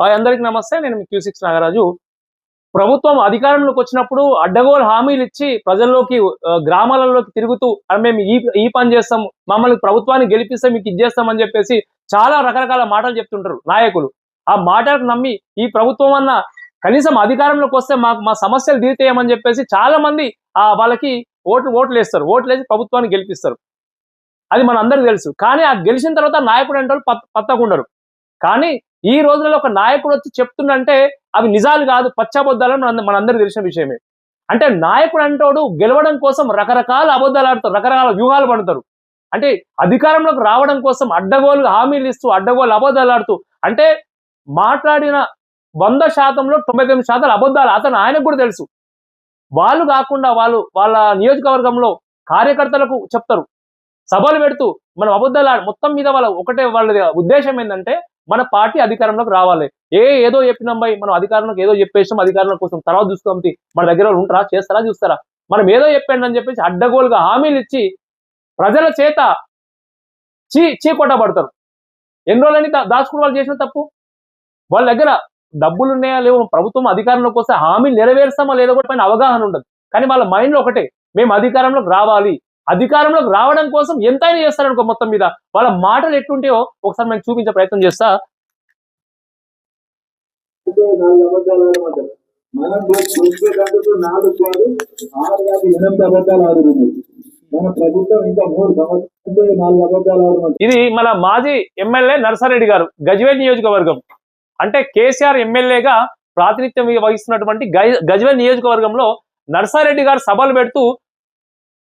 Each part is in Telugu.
హాయ్ అందరికి నమస్తే నేను మీ క్యూ సిక్స్ నాగరాజు. ప్రభుత్వం అధికారంలోకి వచ్చినప్పుడు అడ్డగోలు హామీలు ఇచ్చి ప్రజల్లోకి గ్రామాలలోకి తిరుగుతూ మేము ఈ ఈ పని చేస్తాం మమ్మల్ని ప్రభుత్వాన్ని గెలిపిస్తే మీకు ఇది చేస్తామని చెప్పేసి చాలా రకరకాల మాటలు చెప్తుంటారు నాయకులు. ఆ మాటలకు నమ్మి ఈ ప్రభుత్వం అన్న కనీసం అధికారంలోకి వస్తే మాకు మా సమస్యలు తీరుతాయమని చెప్పేసి చాలా మంది ఆ వాళ్ళకి ఓట్లు ఓట్లు వేస్తారు. ఓట్లు వేసి ప్రభుత్వాన్ని గెలిపిస్తారు. అది మన అందరికి తెలుసు. కానీ ఆ గెలిచిన తర్వాత నాయకుడు అంటే వాళ్ళు పత్ పత్తకుండరు. కానీ ఈ రోజులలో ఒక నాయకుడు వచ్చి చెప్తుండంటే అవి నిజాలు కాదు పచ్చబద్దాలని మన మనందరికి తెలిసిన విషయమే. అంటే నాయకుడు అంటోడు గెలవడం కోసం రకరకాల అబద్ధాలు ఆడతారు రకరకాల వ్యూహాలు పడతారు. అంటే అధికారంలోకి రావడం కోసం అడ్డగోలు హామీలు ఇస్తూ అడ్డగోలు అబద్ధాలు ఆడుతూ అంటే మాట్లాడిన వంద శాతంలో తొంభై తొమ్మిది శాతం అబద్ధాలు అతను ఆయనకు కూడా తెలుసు. వాళ్ళు కాకుండా వాళ్ళు వాళ్ళ నియోజకవర్గంలో కార్యకర్తలకు చెప్తారు. సభలు పెడుతూ మనం అబద్ధాలు మొత్తం మీద వాళ్ళ ఒకటే వాళ్ళ ఉద్దేశం ఏంటంటే మన పార్టీ అధికారంలోకి రావాలి. ఏ ఏదో చెప్పినాం భయ్ మనం అధికారంలోకి ఏదో చెప్పేసాం అధికారంలో కోసం తర్వాత చూస్తాం మన దగ్గర ఉంటారా చేస్తారా చూస్తారా? మనం ఏదో చెప్పండి అని చెప్పేసి అడ్డగోలుగా హామీలు ఇచ్చి ప్రజల చేత చీ చీకొట్టబడతారు ఎన్ని రోజులని దా- దాచుకుని వాళ్ళు చేసిన తప్పు? వాళ్ళ దగ్గర డబ్బులు ఉన్నాయా లేవో ప్రభుత్వం అధికారంలోకి వస్తే హామీలు నెరవేరుస్తామా లేదో కూడా పైన అవగాహన ఉండదు. కానీ వాళ్ళ మైండ్లో ఒకటే మేము అధికారంలోకి రావాలి. అధికారంలోకి రావడం కోసం ఎంతైనా చేస్తారనుకో మొత్తం మీద. వాళ్ళ మాటలు ఎట్లుంటాయో ఒకసారి నేను చూపించే ప్రయత్నం చేస్తా. ఇది మన మాజీ ఎమ్మెల్యే నర్సారెడ్డి గారు గజ్వేల్ నియోజకవర్గం. అంటే కేసీఆర్ ఎమ్మెల్యేగా ప్రాతినిధ్యం వహిస్తున్నటువంటి గజ్వేల్ నియోజకవర్గంలో నర్సారెడ్డి గారు సభలు పెడుతూ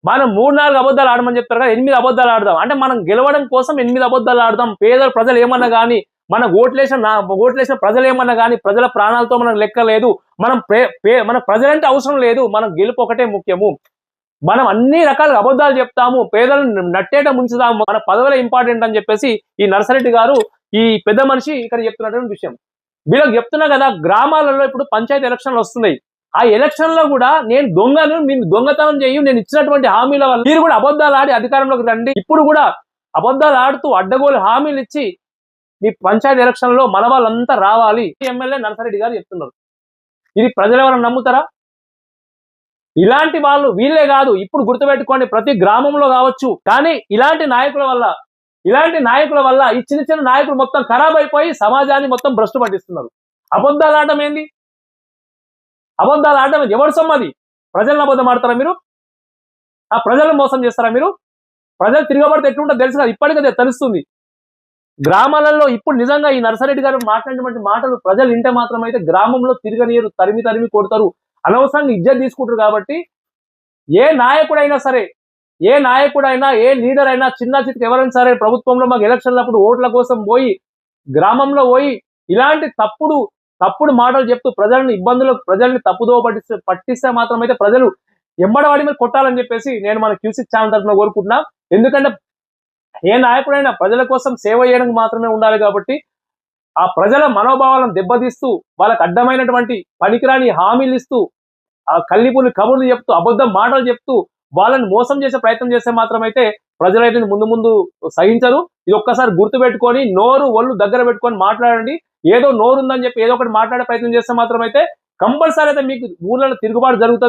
మనం మూడు నాలుగు అబద్ధాలు ఆడమని చెప్తారు కదా ఎనిమిది అబద్ధాలు ఆడదాం. అంటే మనం గెలవడం కోసం ఎనిమిది అబద్ధాలు ఆడదాం. పేద ప్రజలు ఏమన్నా కానీ మన ఓట్లేసిన ఓట్లేసిన ప్రజలు ఏమన్నా కానీ ప్రజల ప్రాణాలతో మనకు లెక్క లేదు. మనం పే- మన ప్రజలంటే అవసరం లేదు. మనం గెలుపు ఒకటే ముఖ్యము. మనం అన్ని రకాల అబద్ధాలు చెప్తాము. పేదలను నట్టేట ముంచుదాము. మన పదవులే ఇంపార్టెంట్ అని చెప్పేసి ఈ నర్సరెడ్డి గారు ఈ పెద్ద మనిషి ఇక్కడ చెప్తున్నటువంటి విషయం. వీళ్ళకి చెప్తున్నా కదా గ్రామాలలో ఇప్పుడు పంచాయతీ ఎలక్షన్లు వస్తున్నాయి. ఆ ఎలక్షన్లో కూడా నేను దొంగను నేను దొంగతనం చేయు నేను ఇచ్చినటువంటి హామీల వల్ల మీరు కూడా అబద్ధాలు ఆడి అధికారంలోకి రండి. ఇప్పుడు కూడా అబద్ధాలు ఆడుతూ అడ్డగోలు హామీలు ఇచ్చి మీ పంచాయతీ ఎలక్షన్లో మన వాళ్ళంతా రావాలి ఎమ్మెల్యే నర్సరెడ్డి గారు చెప్తున్నారు. ఇది ప్రజలు ఎవరైనా నమ్ముతారా? ఇలాంటి వాళ్ళు వీళ్ళే కాదు. ఇప్పుడు గుర్తుపెట్టుకోండి ప్రతి గ్రామంలో కావచ్చు. కానీ ఇలాంటి నాయకుల వల్ల ఇలాంటి నాయకుల వల్ల ఈ చిన్న చిన్న నాయకులు మొత్తం ఖరాబ్ అయిపోయి సమాజాన్ని మొత్తం భ్రష్టు పట్టిస్తున్నారు. అబద్ధాలు ఆడటం ఏంది? అబద్ధాలు ఆడటం ఎవరు ఎవరి ప్రజలను అబద్ధం ఆడతారా మీరు? ఆ ప్రజలను మోసం చేస్తారా మీరు? ప్రజలు తిరగబడితే ఎట్లుంటుందో తెలుసు కదా ఇప్పటికీ తెలుస్తుంది. గ్రామాలలో ఇప్పుడు నిజంగా ఈ నర్సరెడ్డి గారు మాట్లాడినటువంటి మాటలు ప్రజలు వింటే మాత్రం అయితే గ్రామంలో తిరగనీయరు తరిమి తరిమి కొడతారు. అనవసరంగా ఇజ్జత్ తీసుకుంటారు కాబట్టి ఏ నాయకుడైనా సరే ఏ నాయకుడైనా ఏ లీడర్ అయినా చిన్న చిత్త ఎవరైనా సరే ప్రభుత్వంలో మాకు ఎలక్షన్లప్పుడు ఓట్ల కోసం పోయి గ్రామంలో పోయి ఇలాంటి తప్పుడు తప్పుడు మాటలు చెప్తూ ప్రజలను ఇబ్బందులు ప్రజల్ని తప్పుదో పట్టిస్తే పట్టిస్తే మాత్రం అయితే ప్రజలు ఎంబడవాడి మీద కొట్టాలని చెప్పేసి నేను మన క్యూసిక్ ఛానల్ తరఫున కోరుకుంటున్నా. ఎందుకంటే ఏ నాయకుడైనా ప్రజల కోసం సేవ చేయడానికి మాత్రమే ఉండాలి కాబట్టి ఆ ప్రజల మనోభావాలను దెబ్బతీస్తూ వాళ్ళకు అడ్డమైనటువంటి పనికిరాని హామీలు ఇస్తూ ఆ కల్లిపుల్లి కబుర్లు చెప్తూ అబద్ధం మాటలు చెప్తూ వాళ్ళని మోసం చేసే ప్రయత్నం చేస్తే మాత్రం అయితే ప్రజలైతే ముందు ముందు సహించరు. ఇది ఒక్కసారి గుర్తు పెట్టుకొని నోరు ఒళ్ళు దగ్గర పెట్టుకొని మాట్లాడండి. ఏదో నోరు ఉందని చెప్పి ఏదో ఒకటి మాట్లాడే ప్రయత్నం చేస్తే మాత్రం అయితే కంపల్సరీ అయితే మీకు ఊళ్ళలో తిరుగుబాటు జరుగుతుంది.